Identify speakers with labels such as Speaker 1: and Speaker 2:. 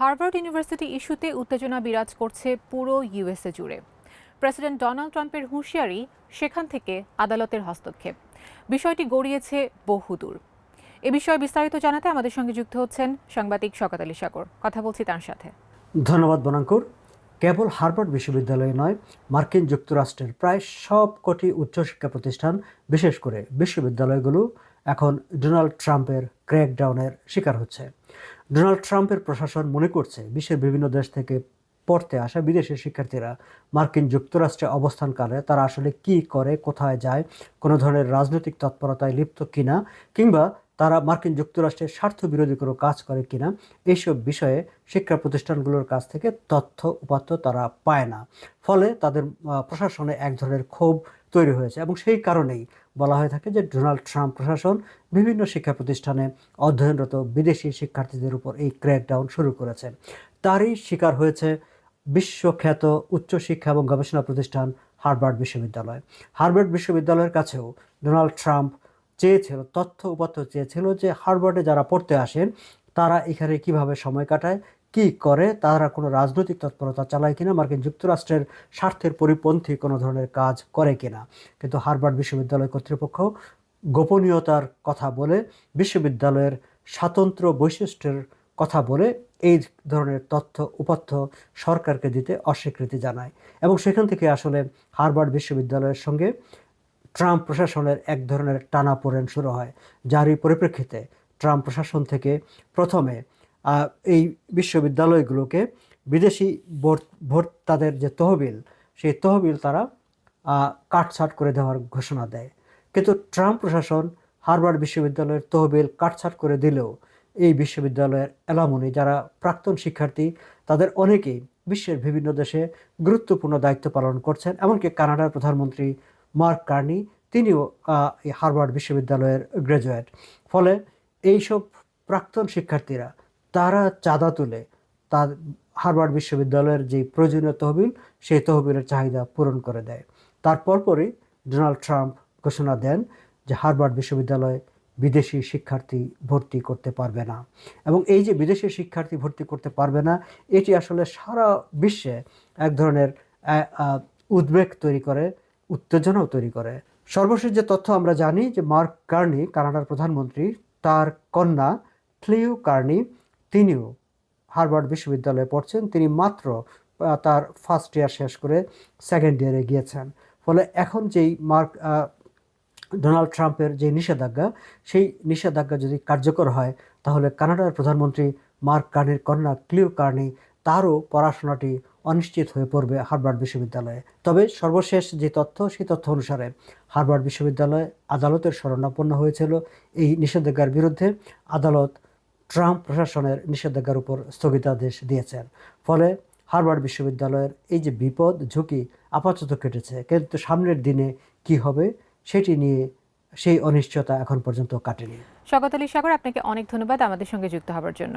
Speaker 1: Harvard university ইস্যুতে উত্তেজনা বিরাজ করছে পুরো ইউএসএ জুড়ে। প্রেসিডেন্ট ডোনাল্ড ট্রাম্পের হুঁশিয়ারি সেখান থেকে আদালতের হস্তক্ষেপ। বিষয়টি গড়িয়েছে বহুদূর। এ বিষয়ে বিস্তারিত জানাতে আমাদের সঙ্গে যুক্ত হচ্ছেন সাংবাদিক শকাত আলী সাগর। কথা বলছি তার সাথে।
Speaker 2: ধন্যবাদ বনাঙ্কুর। কেবল হার্ভার্ড বিশ্ববিদ্যালয় নয়, মার্কিন যুক্তরাষ্ট্রের প্রায় সব কটি উচ্চশিক্ষা প্রতিষ্ঠান, বিশেষ করে বিশ্ববিদ্যালয়গুলো, এখন ডোনাল্ড ট্রাম্পের ক্র্যাকডাউনের শিকার হচ্ছে। ডোনাল্ড ট্রাম্পের প্রশাসন মনে করছে বিশ্বের বিভিন্ন দেশ থেকে পড়তে আসা বিদেশি শিক্ষার্থীরা মার্কিন যুক্তরাষ্ট্রে অবস্থানকালে তারা আসলে কি করে, কোথায় যায়, কোনো ধরনের রাজনৈতিক তৎপরতায় লিপ্ত কিনা, কিংবা তারা মার্কিন যুক্তরাষ্ট্রের স্বার্থ বিরোধী কোনো কাজ করে কিনা এইসব বিষয়ে শিক্ষা প্রতিষ্ঠানগুলোর কাছ থেকে তথ্য উপাত্ত তারা পায় না। ফলে তাদের প্রশাসনে এক ধরনের ক্ষোভ তৈরি হয়েছে এবং সেই কারণেই বলা হয়ে থাকে যে ডোনাল্ড ট্রাম্প প্রশাসন বিভিন্ন শিক্ষা প্রতিষ্ঠানে অধ্যয়নরত বিদেশি শিক্ষার্থীদের উপর এই ক্র্যাকডাউন শুরু করেছে। তারই শিকার হয়েছে বিশ্বখ্যাত উচ্চশিক্ষা এবং গবেষণা প্রতিষ্ঠান হার্ভার্ড বিশ্ববিদ্যালয়। হার্ভার্ড বিশ্ববিদ্যালয়ের কাছেও ডোনাল্ড ট্রাম্প চেয়েছিল, তথ্য উপাত্ত চেয়েছিল যে হার্ভার্ডে যারা পড়তে আসেন, তারা এখানে কীভাবে সময় কাটায় কি করে তারা কোনো রাজনৈতিক তৎপরতা চালায় কিনা, মার্কিন যুক্তরাষ্ট্রের স্বার্থের পরিপন্থী কোনো ধরনের কাজ করে কিনা। কিন্তু হার্ভার্ড বিশ্ববিদ্যালয় কর্তৃপক্ষ গোপনীয়তার কথা বলে, বিশ্ববিদ্যালয়ের স্বাতন্ত্র বৈশিষ্ট্যের কথা বলে এই ধরনের তথ্য উপাত্ত সরকারকে দিতে অস্বীকৃতি জানায়। এবং সেখান থেকে আসলে হার্ভার্ড বিশ্ববিদ্যালয়ের সঙ্গে ট্রাম্প প্রশাসনের এক ধরনের টানাপোড়েন শুরু হয়। যারই পরিপ্রেক্ষিতে ট্রাম্প প্রশাসন থেকে প্রথমে এই বিশ্ববিদ্যালয়গুলোকে বিদেশি ভোট- তাদের যে তহবিল, সেই তহবিল তারা কাটছাট করে দেওয়ার ঘোষণা দেয়। কিন্তু ট্রাম্প প্রশাসন হার্ভার্ড বিশ্ববিদ্যালয়ের তহবিল কাটছাট করে দিলেও এই বিশ্ববিদ্যালয়ের এলামনি যারা প্রাক্তন শিক্ষার্থী, তাদের অনেকেই বিশ্বের বিভিন্ন দেশে গুরুত্বপূর্ণ দায়িত্ব পালন করছেন। এমনকি কানাডার প্রধানমন্ত্রী মার্ক কার্নি, তিনিও হার্ভার্ড বিশ্ববিদ্যালয়ের গ্র্যাজুয়েট ফলে এইসব প্রাক্তন শিক্ষার্থীরা তারা চাঁদা তুলে। তার হার্ভার্ড বিশ্ববিদ্যালয়ের যে প্রয়োজনীয় তহবিল, সেই তহবিলের চাহিদা পূরণ করে দেয়। তার পরপরই ডোনাল্ড ট্রাম্প ঘোষণা দেন যে হার্ভার্ড বিশ্ববিদ্যালয় বিদেশি শিক্ষার্থী ভর্তি করতে পারবে না। এবং এই যে বিদেশি শিক্ষার্থী ভর্তি করতে পারবে না, এটি আসলে সারা বিশ্বে এক ধরনের উদ্বেগ তৈরি করে, উত্তেজনাও তৈরি করে। সর্বশেষ যে তথ্য আমরা জানি যে মার্ক কার্নি, কানাডার প্রধানমন্ত্রী, তার কন্যা ক্লিও কার্নি তিনিও হার্ভার্ড বিশ্ববিদ্যালয়ে পড়ছেন। তিনি মাত্র তার ফার্স্ট ইয়ার শেষ করে সেকেন্ড ইয়ারে গিয়েছেন। ফলে এখন যেই মার্ক ডোনাল্ড ট্রাম্পের যে নিষেধাজ্ঞা, সেই নিষেধাজ্ঞা যদি কার্যকর হয়, তাহলে কানাডার প্রধানমন্ত্রী মার্ক কার্নির কন্যা ক্লিও কার্নি তারও পড়াশোনাটি অনিশ্চিত হয়ে পড়বে হার্ভার্ড বিশ্ববিদ্যালয়ে। তবে সর্বশেষ যে তথ্য, সেই তথ্য অনুসারে হার্ভার্ড বিশ্ববিদ্যালয় আদালতের শরণাপন্ন হয়েছিল। এই নিষেধাজ্ঞার বিরুদ্ধে আদালত ট্রাম্প প্রশাসনের নিষেধাজ্ঞার উপর স্থগিতাদেশ দিয়েছেন। ফলে হার্ভার্ড বিশ্ববিদ্যালয়ের এই যে বিপদ, ঝুঁকি আপাতত কেটেছে। কিন্তু সামনের দিনে কি হবে, সেটি নিয়ে সেই অনিশ্চয়তা এখন পর্যন্ত কাটেনি।
Speaker 1: স্বাগত আলী সাগর, আপনাকে অনেক ধন্যবাদ আমাদের সঙ্গে যুক্ত হওয়ার জন্য।